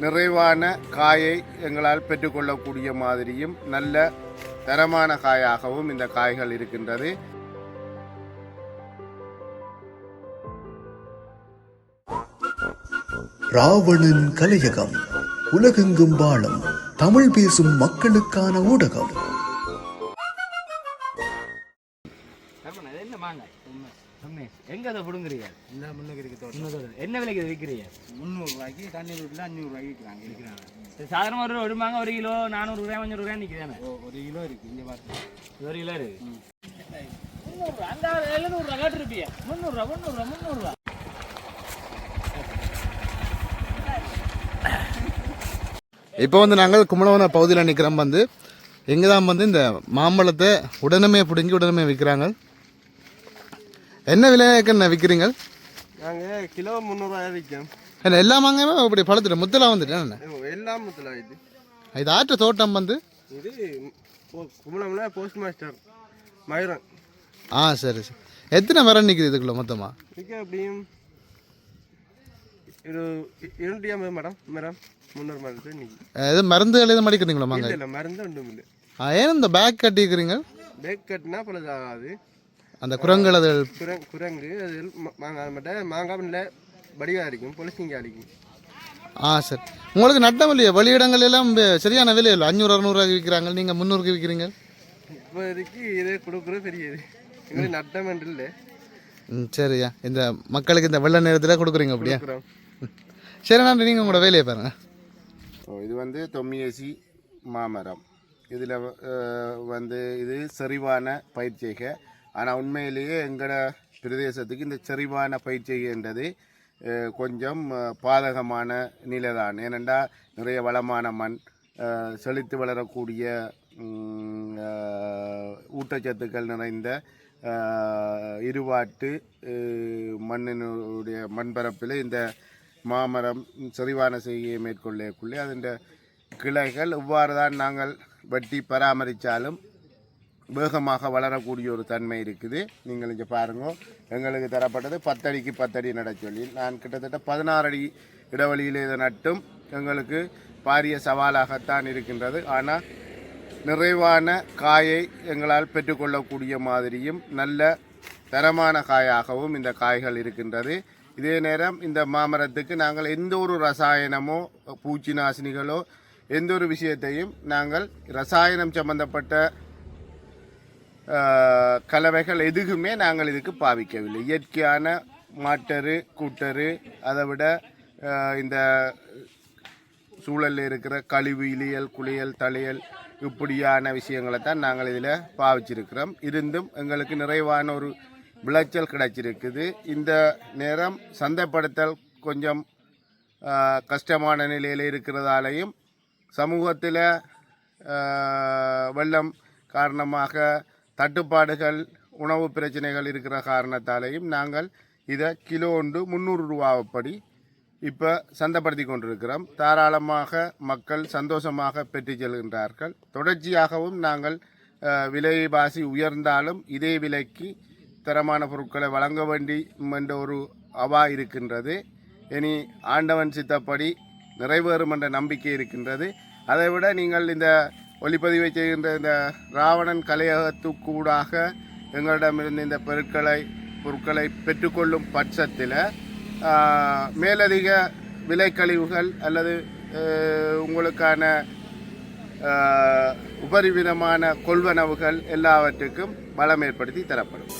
நிறைவான காயை எங்களால் பெற்றுக்கொள்ளக்கூடிய மாதிரியும் நல்ல தரமான காயாகவும் இந்த காய்கள் இருக்கின்றது. ராவணன் கலையகம் உலகெங்கும் வாழும் தமிழ் பேசும் மக்களுக்கான ஊடகம். என்ன மாங்காய்? எங்க அதை பிடுங்குறீங்க? இந்த முன்னுக்கு இருக்கு தோட்டம். என்ன விலைக்கு இதை விற்கிறீங்க? முந்நூறுரூவாய்க்கு தண்ணீர் வீட்டில் அஞ்சூறுரூவாய்க்கு விற்கிறாங்க. இருக்கிறாங்க சாதாரண ஒரு ஒரு ஒரு கிலோ நானூறு ரூபாய் அஞ்சூறு ரூபாய் நிற்குதானே ஓ ஒரு கிலோ இருக்கு இங்கே பார்த்து ஒரு கிலோ இருக்கு. முந்நூறுரூவா அந்த எழுநூறுவா கேட்டுருப்பிய. முந்நூறுரூவா முந்நூறுரூவா முந்நூறுரூவா இப்போ வந்து நாங்கள் கும்பலவன பகுதியில் நிற்கிறோம் வந்து எங்கே தான் வந்து இந்த மாம்பழத்தை உடனே பிடுங்கி உடனே விற்கிறாங்க. என்ன விலைக்கு என்ன விற்கிறீங்க நாங்கள் கிலோ முந்நூறுரூவா விற்கும் என்ன எல்லா மாங்காயுமே? அப்படி பழத்துட்டு முத்தலாம் வந்துட்டு என்ன? எல்லாம் முத்தில் இது. இது ஆற்று தோட்டம் வந்து? இது கும்பலம்ல போஸ்ட் மாஸ்டர் மயூரன் ஆ சரி சரி. எத்தனை மரம் நிற்குது இதுக்குள்ள மொத்தமாக இதுக்கு எப்படியும் இரு இருநூற்றி ஐம்பது மேடம் மேடம் முந்நூறு மருந்து இன்னைக்கு இது மருந்துகள் எதுவும் மடிக்கிறீங்களா இல்லை மாங்காய்? இல்லை மருந்து ஒன்றும் இல்லை ஏன் இந்த பேக் கட்டிக்கிறீங்க? பேக் கட்டினா பல ஆகாது அந்த குரங்கள் அது குரங்கு குரங்கு அது ம- மாங்காய் மட்டும் மாங்காய் இல்லை வடிவாக இருக்கும் பொலிசிங்க அடிக்கும். ஆ சரி. உங்களுக்கு நட்டம் இல்லையா? வெளியிடங்கள் எல்லாம் சரியான விலை இல்லை. அஞ்சூறு அறநூறுவாய்க்கு விற்கிறாங்க. நீங்கள் முந்நூறுக்கு விற்கிறீங்க. இப்போதைக்கு இதே கொடுக்குறது பெரிய இது எங்களுக்கு நட்டம் இல்லை. ம் சரியா. இந்த மக்களுக்கு இந்த வெள்ள நேரத்தில் கொடுக்குறீங்க அப்படியா? சரி நன்றி நீங்கள் உங்களோட வேலையை பாருங்கள் ஓ, இது வந்து தொம்மியசி மாமரம். இதில் வந்து இது செறிவான பயிற்சிகை ஆனால் உண்மையிலேயே எங்களோட பிரதேசத்துக்கு இந்த செறிவான பயிற்சிகைன்றது கொஞ்சம் பாதகமான நிலை தான் ஏனென்றால் நிறைய வளமான மண் செழித்து வளரக்கூடிய ஊட்டச்சத்துக்கள் நிறைந்த இருவாட்டு மண்ணினுடைய மண்பரப்பில் இந்த மாமரம் செறிவான செய்கையை மேற்கொள்ளக்குள்ளே அதன் கிளைகள் இவ்வாறு தான் நாங்கள் வெட்டி பராமரித்தாலும் வேகமாக வளரக்கூடிய ஒரு தன்மை இருக்குது. நீங்கள் இங்கே பாருங்கள் எங்களுக்கு தரப்பட்டது பத்தடிக்கு பத்தடி நடச்சொல்லி. நான் கிட்டத்தட்ட பதினாறு அடி இடைவெளியில் இதை நட்டும். எங்களுக்கு பாரிய சவாலாகத்தான் இருக்கின்றது. ஆனால் நிறைவான காயை எங்களால் பெற்றுக்கொள்ளக்கூடிய மாதிரியும் நல்ல தரமான காயாகவும் இந்த காய்கள் இருக்கின்றது. இதே நேரம் இந்த மாமரத்துக்கு நாங்கள் எந்த ஒரு ரசாயனமோ பூச்சி நாசினிகளோ எந்த ஒரு விஷயத்தையும் நாங்கள் ரசாயனம் சம்பந்தப்பட்ட கலவைகள் எதுவுமே நாங்கள் இதுக்கு பாவிக்கவில்லை. இயற்கையான மாட்டரு கூட்டரு அதை விட இந்த சூழலில் இருக்கிற கழிவு இலியல் குளியல் தலையல் இப்படியான விஷயங்களை தான் நாங்கள் இதில் பாவிச்சிருக்கிறோம். இருந்தும் எங்களுக்கு நிறைவான ஒரு விளைச்சல் கிடைச்சிருக்குது. இந்த நேரம் சந்தைப்படுத்தல் கொஞ்சம் கஷ்டமான நிலையில் இருக்கிறதாலையும் சமூகத்தில் வெள்ளம் காரணமாக தட்டுப்பாடுகள் உணவு பிரச்சனைகள் இருக்கிற காரணத்தாலேயும் நாங்கள் இதை கிலோ ஒன்று முந்நூறு ரூபாவைப்படி இப்போ சந்தைப்படுத்தி கொண்டிருக்கிறோம். தாராளமாக மக்கள் சந்தோஷமாக பெற்று செல்கின்றார்கள். தொடர்ச்சியாகவும் நாங்கள் விலைவாசி உயர்ந்தாலும் இதே விலைக்கு தரமான பொருட்களை வழங்க வேண்டி என்ற ஒரு அவா இருக்கின்றது. இனி ஆண்டவன் சித்தப்படி நிறைவேறும் என்ற நம்பிக்கை இருக்கின்றது. அதைவிட நீங்கள் இந்த ஒளிப்பதிவை செய்கின்ற இந்த ராவணன் கலையகத்துக்கூடாக எங்களிடமிருந்து இந்த பொருட்களை பொருட்களை பெற்றுக்கொள்ளும் பட்சத்தில் மேலதிக விலைக்கழிவுகள் அல்லது உங்களுக்கான உபரிவிதமான கொள்வனவுகள் எல்லாவற்றுக்கும் பலம் ஏற்படுத்தி தரப்படும்.